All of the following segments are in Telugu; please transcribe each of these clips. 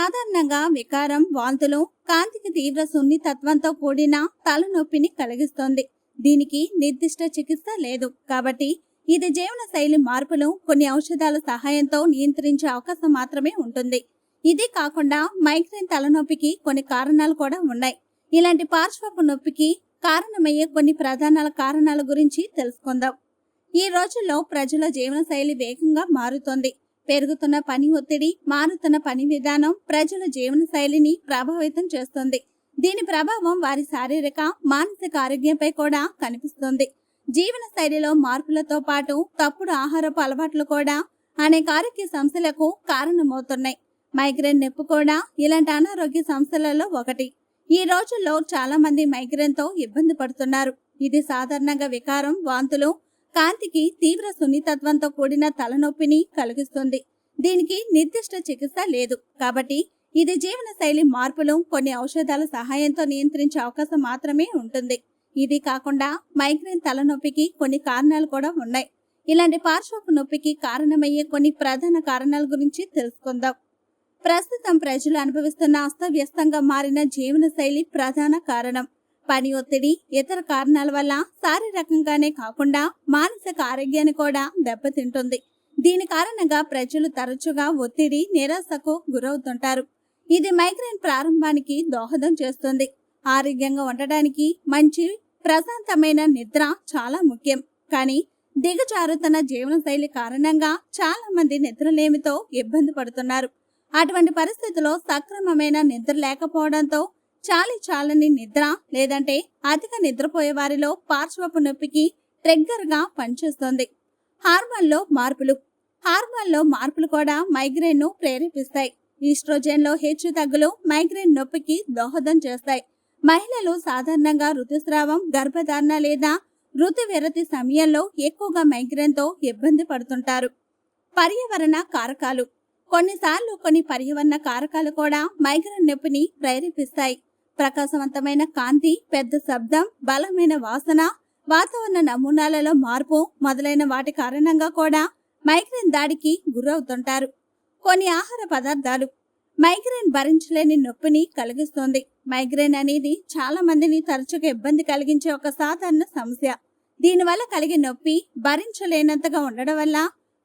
సాధారణంగా వికారం వాంతులు కాంతికి తీవ్ర సున్నితత్వంతో కూడిన తలనొప్పిని కలిగిస్తుంది. దీనికి నిర్దిష్ట చికిత్స లేదు. కాబట్టి ఇది జీవన శైలి మార్పులు కొన్ని ఔషధాల సహాయంతో నియంత్రించే అవకాశం మాత్రమే ఉంటుంది. ఇది కాకుండా మైగ్రేన్ తలనొప్పికి కొన్ని కారణాలు కూడా ఉన్నాయి. ఇలాంటి పార్శ్వపు నొప్పికి కారణమయ్యే కొన్ని ప్రధాన కారణాల గురించి తెలుసుకుందాం. ఈ రోజుల్లో ప్రజల జీవనశైలి వేగంగా మారుతోంది. పెరుగుతున్న పని ఒత్తిడి మారుతున్న పని విధానం ప్రజల జీవన శైలిని ప్రభావితం చేస్తుంది. దీని ప్రభావం వారి శారీరక మానసిక ఆరోగ్యంపై కూడా కనిపిస్తుంది. జీవన శైలిలో మార్పులతో పాటు తప్పుడు ఆహారపు అలవాట్లు కూడా అనేక ఆరోగ్య సమస్యలకు కారణమవుతున్నాయి. మైగ్రేన్ నొప్పి కూడా ఇలాంటి అనారోగ్య సమస్యలలో ఒకటి. ఈ రోజుల్లో చాలా మంది మైగ్రేన్తో ఇబ్బంది పడుతున్నారు. ఇది సాధారణంగా వికారం వాంతులు కాంతికి తీవ్ర సున్నితత్వంతో కూడిన తలనొప్పిని కలిగిస్తుంది. దీనికి నిర్దిష్ట చికిత్స లేదు. కాబట్టి ఇది జీవనశైలి మార్పులు కొన్ని ఔషధాల సహాయంతో నియంత్రించే అవకాశం మాత్రమే ఉంటుంది. ఇది కాకుండా మైగ్రేన్ తలనొప్పికి కొన్ని కారణాలు కూడా ఉన్నాయి. ఇలాంటి పార్శ్వపు నొప్పికి కారణమయ్యే కొన్ని ప్రధాన కారణాల గురించి తెలుసుకుందాం. ప్రస్తుతం ప్రజలు అనుభవిస్తున్న అస్తవ్యస్తంగా మారిన జీవన శైలి ప్రధాన కారణం. పని ఒత్తిడి ఇతర కారణాల వల్ల శారీరకంగానే కాకుండా మానసిక ఆరోగ్యాన్ని కూడా దెబ్బతింటుంది. దీని కారణంగా ప్రజలు తరచుగా ఒత్తిడి నిరాశకు గురవుతుంటారు. ఇది మైగ్రేన్ ప్రారంభానికి దోహదం చేస్తుంది. ఆరోగ్యంగా ఉండడానికి మంచి ప్రశాంతమైన నిద్ర చాలా ముఖ్యం. కానీ దిగజారుతున్న జీవనశైలి కారణంగా చాలా మంది నిద్రలేమితో ఇబ్బంది పడుతున్నారు. అటువంటి పరిస్థితుల్లో సక్రమమైన నిద్ర లేకపోవడంతో చాలి చాలని నిద్ర లేదంటే అధిక నిద్రపోయే వారిలో పార్శ్వపు నొప్పికి ట్రిగ్గర్గా పనిచేస్తుంది. హార్మోన్లో మార్పులు. హార్మోన్లో మార్పులు కూడా మైగ్రేన్ను ప్రేరేపిస్తాయి. ఈస్ట్రోజెన్లో హెచ్చు తగ్గులు మైగ్రేన్ నొప్పికి దోహదం చేస్తాయి. మహిళలు సాధారణంగా ఋతుస్రావం గర్భధారణ లేదా ఋతు విరతి సమయంలో ఎక్కువగా మైగ్రేన్తో ఇబ్బంది పడుతుంటారు. పర్యావరణ కారకాలు. కొన్నిసార్లు కొన్ని పర్యావరణ కారకాలు కూడా మైగ్రేన్ నొప్పిని ప్రేరేపిస్తాయి. ప్రకాశవంతమైన కాంతి పెద్ద శబ్దం బలమైన వాసన వాతావరణ నమూనాలలో మార్పు మొదలైన వాటి కారణంగా కూడా మైగ్రేన్ దాడికి గురవుతుంటారు. కొన్ని ఆహార పదార్థాలు మైగ్రేన్ భరించలేని నొప్పిని కలిగిస్తుంది. మైగ్రేన్ అనేది చాలా మందిని తరచుగా ఇబ్బంది కలిగించే ఒక సాధారణ సమస్య. దీనివల్ల కలిగే నొప్పి భరించలేనంతగా ఉండడం వల్ల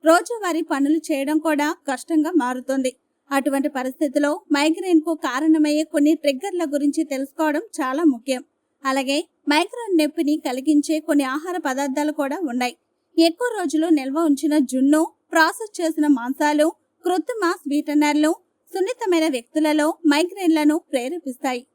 రోజువారీ పనులు చేయడం కూడా కష్టంగా మారుతుంది. అటువంటి పరిస్థితిలో మైగ్రేన్కు కారణమయ్యే కొన్ని ట్రిగ్గర్ల గురించి తెలుసుకోవడం చాలా ముఖ్యం. అలాగే మైగ్రేన్ నొప్పిని కలిగించే కొన్ని ఆహార పదార్థాలు కూడా ఉన్నాయి. ఎక్కువ రోజులు నిల్వ ఉంచిన జున్ను ప్రాసెస్ చేసిన మాంసాలు కృత్రిమ స్వీటనర్లు సున్నితమైన వ్యక్తులలో మైగ్రేన్లను ప్రేరేపిస్తాయి.